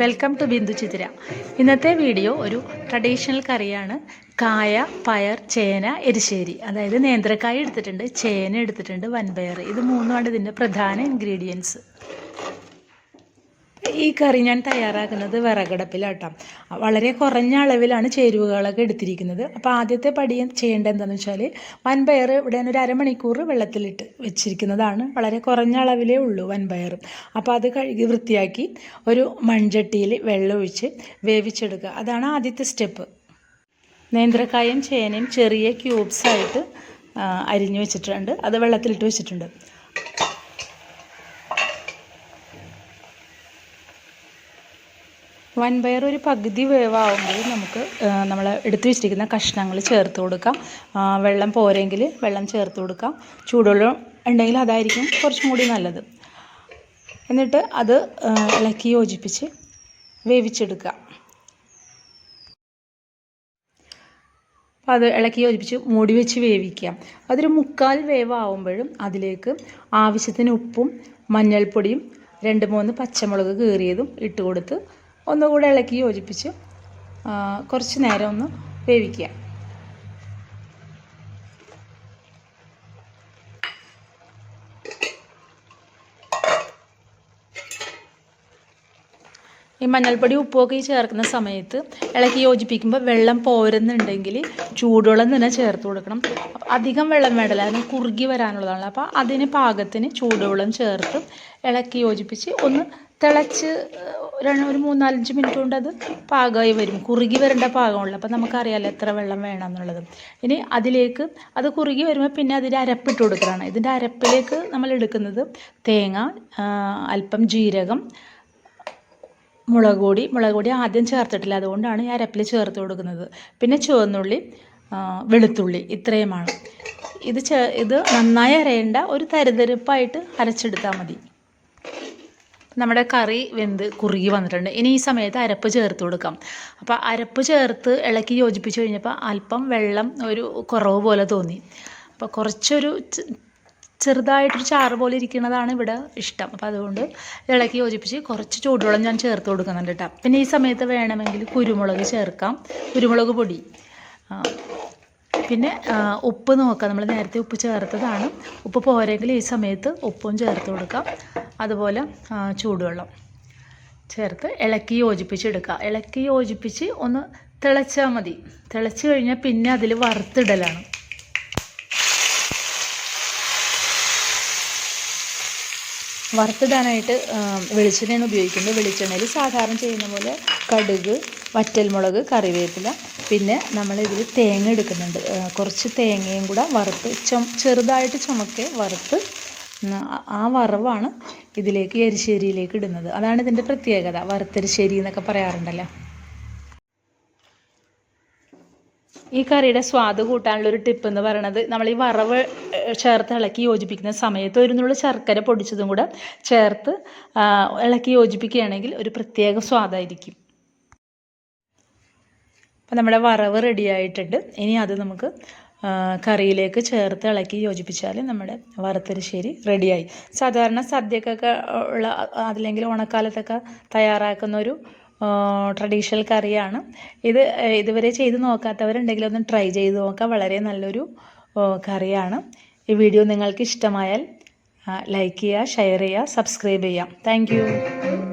Welcome to Bindu ചിതിര ഇന്നത്തെ video ഒരു traditional കറിയാണ്. കായ പയർ ചേന എരിശ്ശേരി. അതായത് നേന്ത്രക്കായ എടുത്തിട്ടുണ്ട് ചേന എടുത്തിട്ടുണ്ട് വൻപയർ. ഇത് മൂന്നുമാണ് ഇതിന്റെ പ്രധാന ഇൻഗ്രീഡിയൻസ് ഈ കറി ഞാൻ തയ്യാറാക്കുന്നത് വിറകടപ്പിലാട്ടാം. വളരെ കുറഞ്ഞ അളവിലാണ് ചേരുവകളൊക്കെ എടുത്തിരിക്കുന്നത്. അപ്പോൾ ആദ്യത്തെ പടി ചെയ്യേണ്ടത് എന്താണെന്ന് വെച്ചാൽ വൻപയർ ഇവിടെ ഒരു അരമണിക്കൂർ വെള്ളത്തിലിട്ട് വെച്ചിരിക്കുന്നതാണ്. വളരെ കുറഞ്ഞ അളവിലേ ഉള്ളൂ വൻപയർ. അപ്പോൾ അത് കഴുകി വൃത്തിയാക്കി ഒരു മൺചട്ടിയിൽ വെള്ളമൊഴിച്ച് വേവിച്ചെടുക്കുക. അതാണ് ആദ്യത്തെ സ്റ്റെപ്പ്. നേന്ത്രക്കായും ചേനയും ചെറിയ ക്യൂബ്സായിട്ട് അരിഞ്ഞു വെച്ചിട്ടുണ്ട്. അത് വെള്ളത്തിലിട്ട് വെച്ചിട്ടുണ്ട്. വൻപയർ ഒരു പകുതി വേവാകുമ്പോൾ നമുക്ക് നമ്മൾ എടുത്തു വെച്ചിരിക്കുന്ന കഷ്ണങ്ങൾ ചേർത്ത് കൊടുക്കാം. വെള്ളം പോരെങ്കിൽ വെള്ളം ചേർത്ത് കൊടുക്കാം. ചൂടുവെള്ളം ഉണ്ടെങ്കിൽ അതായിരിക്കും കുറച്ചും കൂടി നല്ലത്. എന്നിട്ട് അത് ഇളക്കി യോജിപ്പിച്ച് വേവിച്ചെടുക്കുക. അപ്പോൾ അത് ഇളക്കി യോജിപ്പിച്ച് മൂടി വെച്ച് വേവിക്കുക. അതൊരു മുക്കാൽ വേവാകുമ്പോഴും അതിലേക്ക് ആവശ്യത്തിന് ഉപ്പും മഞ്ഞൾപ്പൊടിയും രണ്ട് മൂന്ന് പച്ചമുളക് കീറിയതും ഇട്ട് കൊടുത്ത് ഒന്നുകൂടെ ഇളക്കി യോജിപ്പിച്ച് കുറച്ച് നേരം ഒന്ന് വേവിക്കുക. ഈ മഞ്ഞൾപ്പൊടി ഉപ്പുമൊക്കെ ഈ ചേർക്കുന്ന സമയത്ത് ഇളക്കി യോജിപ്പിക്കുമ്പോൾ വെള്ളം പോരുന്നുണ്ടെങ്കിൽ ചൂടുവെള്ളം തന്നെ ചേർത്ത് കൊടുക്കണം. അധികം വെള്ളം വേണ്ടല്ല അതിന് കുറുകി വരാനുള്ളതാണ്. അപ്പോൾ അതിന് പാകത്തിന് ചൂടുവെള്ളം ചേർത്ത് ഇളക്കി യോജിപ്പിച്ച് ഒന്ന് തിളച്ച് ഒരു മൂന്നാലഞ്ച് മിനിറ്റ് കൊണ്ട് അത് പാകമായി വരും. കുറുകി വരേണ്ട പാകമുള്ളൂ. അപ്പോൾ നമുക്കറിയാമല്ലോ എത്ര വെള്ളം വേണം എന്നുള്ളത്. ഇനി അതിലേക്ക് അത് കുറുകി വരുമ്പോൾ പിന്നെ അതിന്റെ അരപ്പിട്ട് കൊടുക്കുകയാണ് ഇതിന്റെ അരപ്പിലേക്ക് നമ്മൾ എടുക്കുന്നത് തേങ്ങ അല്പം ജീരകം മുളക് പൊടി. മുളക് പൊടി ആദ്യം ചേർത്തിട്ടില്ല. അതുകൊണ്ടാണ് ഈ അരപ്പിൽ ചേർത്ത് കൊടുക്കുന്നത്. പിന്നെ ചുവന്നുള്ളി വെളുത്തുള്ളി ഇത്രയുമാണ്. ഇത് ചേ ഇത് നന്നായി അരയേണ്ട ഒരു തരിതരിപ്പായിട്ട് അരച്ചെടുത്താൽ മതി. നമ്മുടെ കറി വെന്ത് കുറുകി വന്നിട്ടുണ്ട്. ഇനി ഈ സമയത്ത് അരപ്പ് ചേർത്ത് കൊടുക്കാം. അപ്പോൾ അരപ്പ് ചേർത്ത് ഇളക്കി യോജിപ്പിച്ച് കഴിഞ്ഞപ്പോൾ അല്പം വെള്ളം ഒരു കുറവ് പോലെ തോന്നി. അപ്പോൾ കുറച്ചൊരു ചെറുതായിട്ടൊരു ചാറ് പോലെ ഇരിക്കുന്നതാണ് ഇവിടെ ഇഷ്ടം. അപ്പോൾ അതുകൊണ്ട് ഇളക്കി യോജിപ്പിച്ച് കുറച്ച് ചൂടുവെള്ളം ഞാൻ ചേർത്ത് കൊടുക്കുന്നുണ്ട് കേട്ടോ പിന്നെ ഈ സമയത്ത് വേണമെങ്കിൽ കുരുമുളക് ചേർക്കാം. കുരുമുളക് പൊടി. പിന്നെ ഉപ്പ് നോക്കാം. നമ്മൾ നേരത്തെ ഉപ്പ് ചേർത്തതാണ്. ഉപ്പ് പോരെങ്കിൽ ഈ സമയത്ത് ഉപ്പും ചേർത്ത് കൊടുക്കാം. അതുപോലെ ചൂടുവെള്ളം ചേർത്ത് ഇളക്കി യോജിപ്പിച്ചെടുക്കുക. ഇളക്കി യോജിപ്പിച്ച് ഒന്ന് തിളച്ചാൽ മതി. തിളച്ച് കഴിഞ്ഞാൽ പിന്നെ അതിൽ വറുത്തിടലാണ്. വറുത്തിടാനായിട്ട് വെളിച്ചെണ്ണയാണ് ഉപയോഗിക്കുന്നത്. വെളിച്ചെണ്ണയിൽ സാധാരണ ചെയ്യുന്ന പോലെ കടുക് വറ്റൽമുളക് കറിവേപ്പില പിന്നെ നമ്മളിതിൽ തേങ്ങ എടുക്കുന്നുണ്ട്. കുറച്ച് തേങ്ങയും കൂടെ വറുത്ത് ചെറുതായിട്ട് ചുമക്കെ വറുത്ത് ആ വറവാണ് ഇതിലേക്ക് എരിശ്ശേരിയിലേക്ക് ഇടുന്നത്. അതാണ് ഇതിന്റെ പ്രത്യേകത. വറുത്തരിശ്ശേരി എന്നൊക്കെ പറയാറുണ്ടല്ലോ. ഈ കറിയുടെ സ്വാദ് കൂട്ടാനുള്ളൊരു ടിപ്പ് എന്ന് പറയുന്നത് നമ്മൾ ഈ വറവ് ചേർത്ത് ഇളക്കി യോജിപ്പിക്കുന്ന സമയത്ത് ഒരു നുള്ളു ശർക്കര പൊടിച്ചതും കൂടെ ചേർത്ത് ഇളക്കി യോജിപ്പിക്കുകയാണെങ്കിൽ ഒരു പ്രത്യേക സ്വാദായിരിക്കും. അപ്പം നമ്മുടെ വറവ് റെഡിയായിട്ടുണ്ട് ഇനി അത് നമുക്ക് കറിയിലേക്ക് ചേർത്ത് ഇളക്കി യോജിപ്പിച്ചാൽ നമ്മുടെ വറുത്തരിശ്ശേരി റെഡിയായി. സാധാരണ സദ്യക്കൊക്കെ ഉള്ള അതില്ലെങ്കിൽ ഓണക്കാലത്തൊക്കെ തയ്യാറാക്കുന്ന ഒരു ട്രഡീഷണൽ കറിയാണ്. ഇത് ഇതുവരെ ചെയ്ത് നോക്കാത്തവരുണ്ടെങ്കിൽ ഒന്ന് ട്രൈ ചെയ്ത് നോക്കാം. വളരെ നല്ലൊരു കറിയാണ്. ഈ വീഡിയോ നിങ്ങൾക്ക് ഇഷ്ടമായാൽ ലൈക്ക് ചെയ്യുക ഷെയർ ചെയ്യുക സബ്സ്ക്രൈബ് ചെയ്യാം താങ്ക്